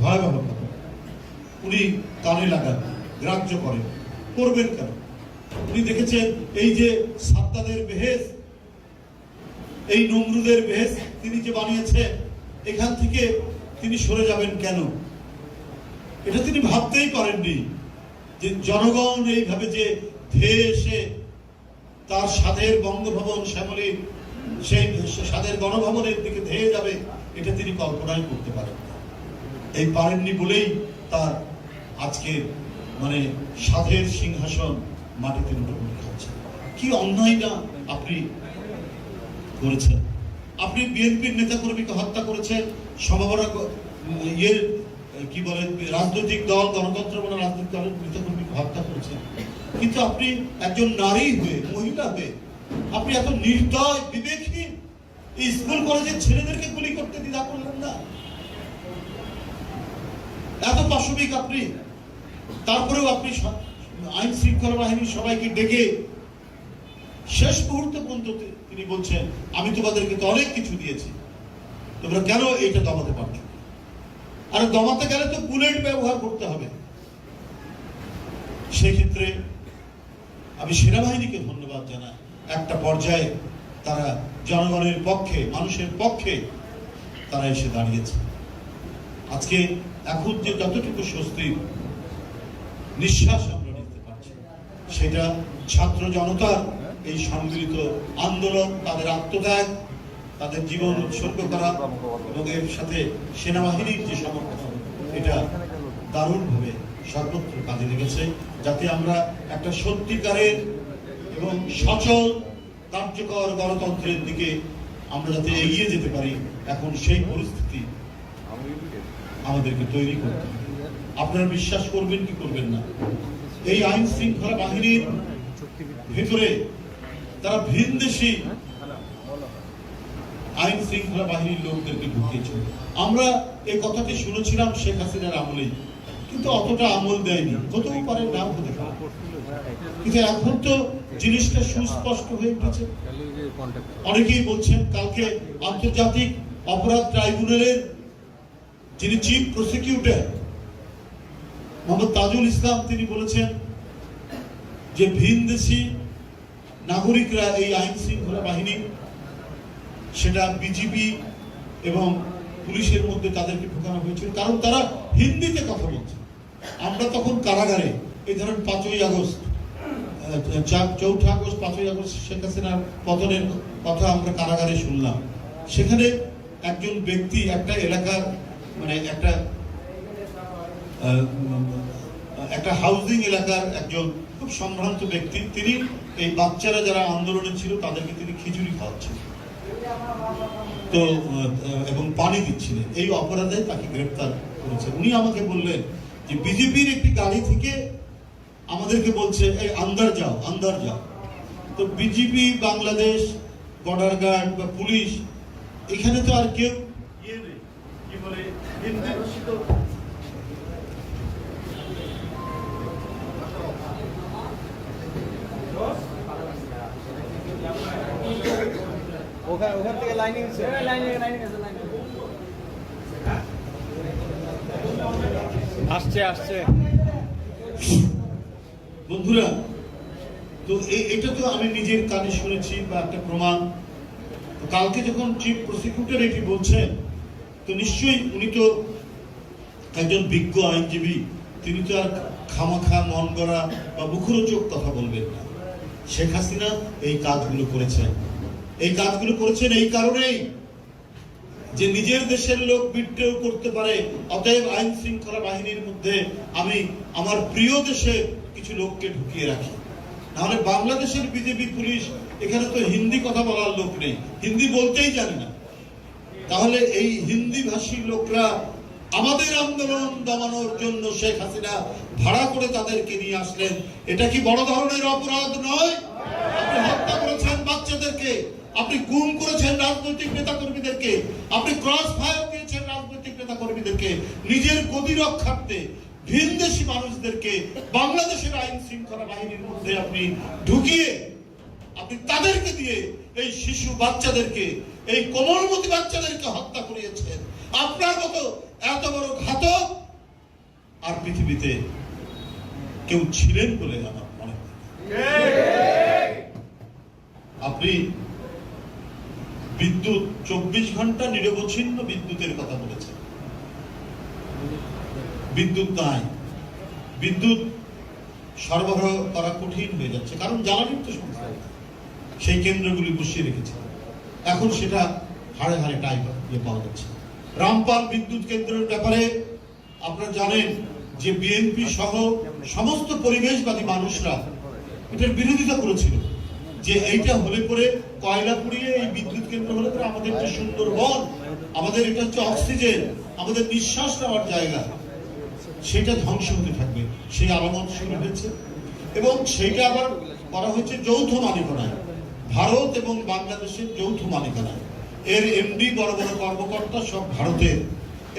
ভয়াবহ উনি কানে লাগান, গ্রাহ্য করেন। করবেন কেন? উনি দেখেছেন এই যে সাত্তাদের এই নমরুদের তিনি যে এখান থেকে তিনি সরে যাবেন কেন? এটা তিনি ভাবতেই পারেননি যে জনগণ এইভাবে যে ধেয়ে এসে তার স্বাদের বঙ্গভবন শ্যামলীর সেই স্বাদের গণভবনের দিকে ধেয়ে যাবে, এটা তিনি কল্পনাই করতে পারেন। এই পারেননি বলেই তার আজকে মানে সাধের সিংহাসন মাটিতে মোটামুটি খাচ্ছে। কি অন্যায় না আপনি করেছেন? আপনি বিএনপির নেতা কর্মীকে হত্যা করেছেন সম্ভাবনা ইয়ের কি বলে, রাজনৈতিক দল, গণতন্ত্র রাজনৈতিক দলের নেতা কর্মীকে হত্যা করেছেন। কিন্তু আপনি একজন নারী হয়ে, মহিলা হয়ে, আপনি এত নির্দয়, বিবেকহীন স্কুল কলেজের ছেলেদেরকে গুলি করতে দ্বিধা করলেন না? এত পাশবিক আপনি। তারপরেও আপনি আইন শৃঙ্খলা বাহিনীর সবাইকে ডেকে শেষ মুহূর্তে পর্যন্ত তিনি বলছেন, আমি তোমাদেরকে তো অনেক কিছু দিয়েছি। তোমরা কেন এটা দমাতে পারছ আর দমাতে গেলে তো বুলেট ব্যবহার করতে হবে। সেক্ষেত্রে আমি সেনাবাহিনীকে ধন্যবাদ জানাই। একটা পর্যায়ে তারা জনগণের পক্ষে, মানুষের পক্ষে তারা এসে দাঁড়িয়েছে। আজকে এখন যে যতটুকু স্বস্তি নিঃশ্বাস আমরা নিতে পারছি, সেটা ছাত্র জনতার এই সম্মিলিত আন্দোলন, তাদের আত্মত্যাগ, তাদের জীবন উৎসর্গ করা এবং এর সাথে সেনাবাহিনীর যে সমর্থন, এটা দারুণভাবে সর্বত্র কাজে লেগেছে, যাতে আমরা একটা সত্যিকারের এবং সচল, কার্যকর গণতন্ত্রের দিকে আমরা যাতে এগিয়ে যেতে পারি, এখন সেই পরিস্থিতি আমাদেরকে তৈরি করতে হবে। আপনারা বিশ্বাস করবেন কি করবেন না? এই আইন শৃঙ্খলা বাহিনীর ভেতরে তারা ভিন দেশি আইন শৃঙ্খলা বাহিনীর লোকদেরকে ঢুকিয়েছিল আমরা এই কথাটি শুনেছিলাম শেখ হাসিনার আমলে কিন্তু অতটা আমল দেয়নি। হতেও পারে, নাও হতে পারে। কিন্তু এখন তো জিনিসটা সুস্পষ্ট হয়ে উঠেছে। অনেকেই বলছেন, কালকে আন্তর্জাতিক অপরাধ ট্রাইব্যুনালের যিনি চিফ প্রসিকিউটর মোহাম্মদ তাজুল ইসলাম, তিনি বলেছেন যে ভিনদেশি নাগরিকরা এই আইন শৃঙ্খলা বাহিনী, সেটা বিজিবি এবং পুলিশের মধ্যে তাদেরকে ঢোকানো হয়েছিল। কারণ তারা হিন্দিতে কথা বলছে। আমরা তখন কারাগারে, এই ধরেন পাঁচই আগস্ট চৌঠা আগস্ট, পাঁচই আগস্ট শেখ হাসিনার পতনের কথা আমরা কারাগারে শুনলাম। সেখানে একজন ব্যক্তি একটা এলাকার মানে একটা একটা হাউজিং এলাকার একজন খুব সম্ভ্রান্ত ব্যক্তি, তিনি এই বাচ্চারা যারা আন্দোলনে ছিল, তাদেরকে তিনি খিচুড়ি খাওয়াচ্ছেন। তো এবং পানি দিচ্ছিলেন। এই অপরাধে তাকে গ্রেপ্তার করেছে। উনি আমাকে বললেন যে, বিজেপির একটি গাড়ি থেকে আমাদেরকে বলছে, এই আন্দার যাও আন্দার যাও। তো বিজেপি, বাংলাদেশ, বর্ডার গার্ড বা পুলিশ, এখানে তো আর কেউ ইয়ে নেই। কি বলে? ওখান ওখান থেকে লাইনিং আসছে আসছে। বন্ধুরা তো এটা তো আমি নিজের কানে শুনেছি বা একটা প্রমাণ। কালকে যখন চিফ প্রসিকিউটর এটি বলছেন তো নিশ্চয়ই উনি তো একজন বিজ্ঞ আইনজীবী, তিনি তো আর খামাখা মন গড়া বা মুখরোচক কথা বলবেন না। শেখ হাসিনা এই কাজগুলো করেছেন। এই কাজগুলো করেছেন এই কারণেই যে নিজের দেশের লোক বিদ্রোহ করতে পারে, অতএব আইন শৃঙ্খলা বাহিনীর মধ্যে আমি আমার প্রিয় দেশের কিছু লোককে ঢুকিয়ে রাখি। নাহলে বাংলাদেশের বিজেপি, পুলিশ, এখানে তো হিন্দি কথা বলার লোক নেই। হিন্দি বলতেই জানে না। তাহলে এই হিন্দি ভাষী লোকরা আমাদের আন্দোলন দমানোর জন্য শেখ হাসিনা ভাড়া করে তাদেরকে নিয়ে আসলেন। এটা কি বড় ধরনের অপরাধ নয়? আপনি হত্যা করেছেন বাচ্চাদেরকে। আপনি গুম করেছেন রাজনৈতিক নেতা কর্মীদেরকে আপনি ক্রস ফায়ার দিয়েছেন রাজনৈতিক নেতা কর্মীদেরকে নিজের গতি রক্ষার্থে ভিনদেশি মানুষদেরকে বাংলাদেশের আইন শৃঙ্খলা বাহিনীর মধ্যে আপনি ঢুকিয়ে আপনি তাদেরকে দিয়ে এই শিশু বাচ্চাদেরকে, এই কোমলমতি বাচ্চাদেরকে হত্যা করিয়েছেন। আপনার মতো এত বড় ঘাত আর পৃথিবীতে কেউ ছিলেন বলে আমার মনে আপনি বিদ্যুৎ চব্বিশ ঘণ্টা নিরবচ্ছিন্ন বিদ্যুতের কথা বলেছেন। বিদ্যুৎ নাই। বিদ্যুৎ সরবরাহ করা কঠিন হয়ে যাচ্ছে। কারণ জ্বালানির তো সমস্যা। সেই কেন্দ্রগুলি বসিয়ে রেখেছে। এখন সেটা হাড়ে হাড়ে টাই পাওয়া যাচ্ছে। রামপাল বিদ্যুৎ কেন্দ্রের ব্যাপারে আপনারা জানেন যে বিএনপি সহ সমস্ত পরিবেশবাদী মানুষরা এটার বিরোধিতা করেছিল যে এইটা হলে পরে কয়লা পুড়িয়ে এই বিদ্যুৎ কেন্দ্র হলে পরে আমাদের যে সুন্দর বন আমাদের এটা হচ্ছে অক্সিজেন, আমাদের নিঃশ্বাস নেওয়ার জায়গা, সেটা ধ্বংস হতে থাকবে। সেই আলামত শুরু হয়েছে। এবং সেইটা আবার করা হয়েছে যৌথ মালিকানায়। ভারত এবং বাংলাদেশের যৌথ মালিকানায়। এর এমডি বড় বড় কর্মকর্তা সব ভারতের।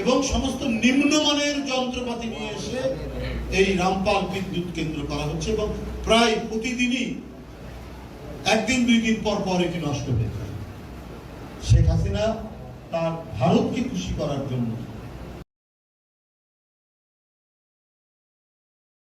এবং সমস্ত নিম্নমানের যন্ত্রপাতি নিয়ে এসে এই রামপাল বিদ্যুৎ কেন্দ্র করা হচ্ছে এবং প্রায় প্রতিদিনই একদিন, দুই দিন পর পর এটি নষ্ট হয়ে যায়। শেখ হাসিনা তার ভারতকে খুশি করার জন্য